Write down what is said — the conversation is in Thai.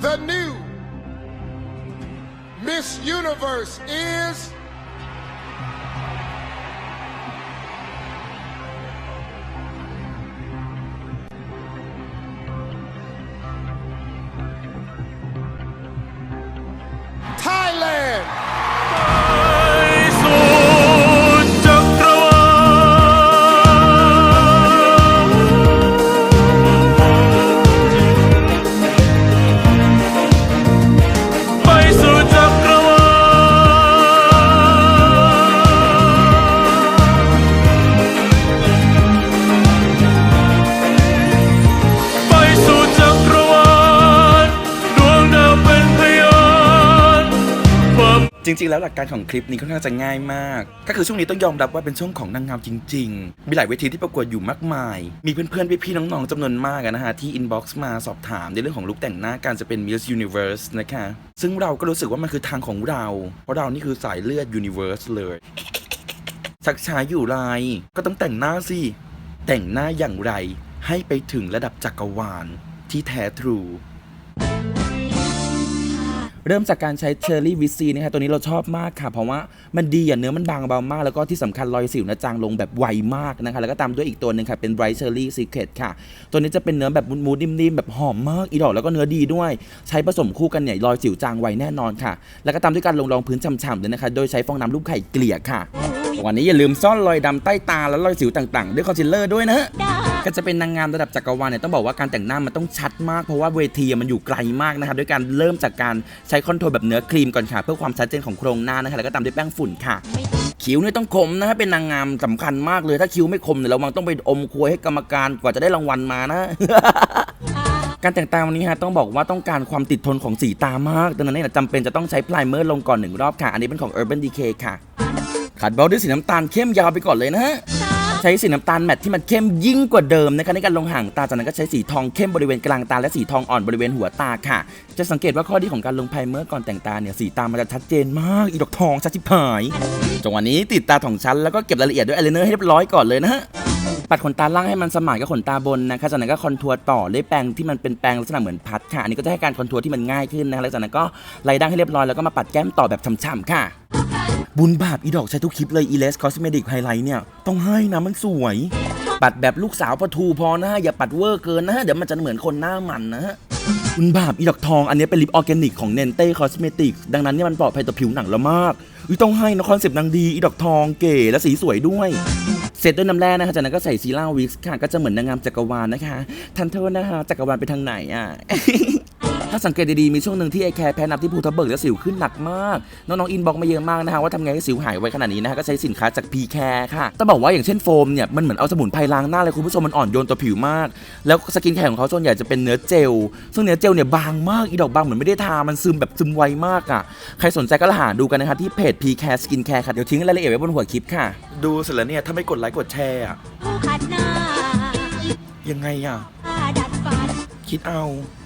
The new Miss Universe is จริง ๆ แล้วหลักการของคลิปนี้ค่อนข้างจะง่ายมาก ก็คือช่วงนี้ต้องยอมรับว่าเป็นช่วงของนางงามจริง ๆ มีหลายเวทีที่ประกวดอยู่มากมาย มีเพื่อนๆพี่ๆน้องๆจำนวนมากนะฮะที่อินบ็อกซ์มาสอบถามในเรื่องของลุคแต่งหน้าการจะเป็น Miss Universe นะคะซึ่งเราก็รู้สึกว่ามันคือทางของเรา เพราะเรานี่คือสายเลือด Universe เลยชักช้าอยู่ไรก็ต้องแต่งหน้าสิ แต่งหน้าอย่างไรให้ไปถึงระดับจักรวาลที่แท้ทรู เริ่มจากการใช้เชอร์รี่วิซีนะครับตัวนี้เราชอบมากค่ะ เพราะว่ามันดีอะเนื้อมันบางเบามาก แล้วก็ที่สำคัญรอยสิวนะจางลงแบบไวมากนะคะ แล้วก็ตามด้วยอีกตัวหนึ่งค่ะ เป็น Bright Cherry Secret ค่ะ ตัวนี้จะเป็นเนื้อแบบมูดนิ่มๆแบบหอมมากอีดอกแล้วก็เนื้อดีด้วย ใช้ผสมคู่กันเนี่ยรอยสิวจางไวแน่นอนค่ะ แล้วก็ตามด้วยการลงรองพื้นฉ่ำๆเลยนะคะ โดยใช้ฟองน้ำรูปไข่เกลี่ยค่ะวันนี้อย่าลืมซ่อนรอยดำใต้ตาและรอยสิวต่างๆ ด้วยคอนซีลเลอร์ด้วยนะฮะ ก็จะเป็นนางงามระดับจักรวาลเนี่ยต้องบอกว่าการแต่งหน้ามันต้องชัดมากเพราะว่าเวทีมันอยู่ไกลมากนะคะด้วยการเริ่มจากการใช้คอนโทรลแบบเนื้อครีมก่อนค่ะ เพื่อความชัดเจนของโครงหน้านะคะแล้วก็ตามด้วยแป้งฝุ่นค่ะคิ้วเนี่ยต้องคมนะฮะเป็นนางงามสำคัญมากเลยถ้าคิ้วไม่คมเนี่ยระวังต้องไปอมควยให้กรรมการกว่าจะได้รางวัลมานะการแต่งตาวันนี้ฮะต้องบอกว่าต้องการความติดทนของสีตามากดังนั้นเนี่ยจำเป็นจะต้องใช้พลายเมอร์ลงก่อนหนึ่งรอบค่ะ อันนี้เป็นของ Urban Decay ค่ะขัดเบาด้วยสีน้ำตาลเข้มยาวไปก่อนเลยนะฮะ ใช้สีน้ำตาลแมทที่มันเข้มยิ่งกว่าเดิมนะคะในการลงหางตาจากนั้นก็ใช้สีทองเข้มบริเวณกลางตาและสีทองอ่อนบริเวณหัวตาค่ะ จะสังเกตว่าข้อดีของการลงไพรเมอร์ก่อนแต่งตาเนี่ยสีตามันจะชัดเจนมากอีดอกทองชัดชิบหายจังหวะนี้ติดตาของฉันแล้วก็เก็บรายละเอียดด้วยอายไลเนอร์ให้เรียบร้อยก่อนเลยนะฮะปัดขนตาล่างให้มันสมานกับขนตาบนนะคะจากนั้นก็คอนทัวร์ต่อด้วยแปรงที่มันเป็นแปรงลักษณะเหมือนพัดค่ะ อันนี้ก็จะให้การคอนทัวร์ที่มันง่ายขึ้นนะคะแล้วจากนั้นก็ไล่ดั้งให้เรียบร้อยแล้วก็มาปัดแก้มต่อแบบฉ่ำๆค่ะ บุญบาปอีดอกใช้ทุกคลิปเลย e l e s Cosmetic Highlight เนี่ย ต้องให้นะมันสวย ปัดแบบลูกสาวประทูพอนะฮะอย่าปัดเวอร์เกินนะฮะเดี๋ยวมันจะเหมือนคนหน้ามันนะฮะบุญบาปอีดอกทองอันนี้เป็นลิปออร์แกนิกของเนนเต้คอสเมติกดังนั้นเนี่ยมันปลอดภัยต่อผิวหนังเรามากอุ๊ยต้องให้นะคอนเซปต์นางดีอีดอกทองเก๋และสีสวยด้วยเสร็จด้วยน้ำแร่นะคะจากนั้นก็ใส่ซีล่าวิกซ์ค่ะ ก็จะเหมือนนางงามจักรวาลนะคะ ทันโทษนะคะจักรวาลไปทางไหนอะ ถ้าสังเกตดีๆมีช่วงหนึ่งที่ไอแคร์แพ้นับที่ภูทับเบิกแล้วสิวขึ้นหนักมาก น้องๆอินบอกมาเยอะมากนะคะว่าทำไงให้สิวหายไวขนาดนี้นะคะก็ใช้สินค้าจาก p c a r e ค่ะต้องบอกว่าอย่างเช่นโฟมเนี่ยมันเหมือนเอาสมุนไพรล้างหน้าเลยคุณผู้ชมมันอ่อนโยนต่อผิวมาก แล้วสกินแคร์ของเขาส่วนใหญ่จะเป็นเนื้อเจล ซึ่งเนื้อเจลเนี่ยบางมากอีดอกบางเหมือนไม่ได้ทามันซึมแบบซึมไวมากอะใครสนใจก็หาดูกันนะคะที่เพจ p c a r e Skin Care ค่ะเดี๋ยวทิ้งรายละเอียดไว้บนหัวคลิปค่ะ ดูเสร็จแล้วเนี่ยถ้าไม่กดไลค์กดแชร์อะผู้ขัดหน้ายังไงอะผ้าดัดฟัน คิดเอาผ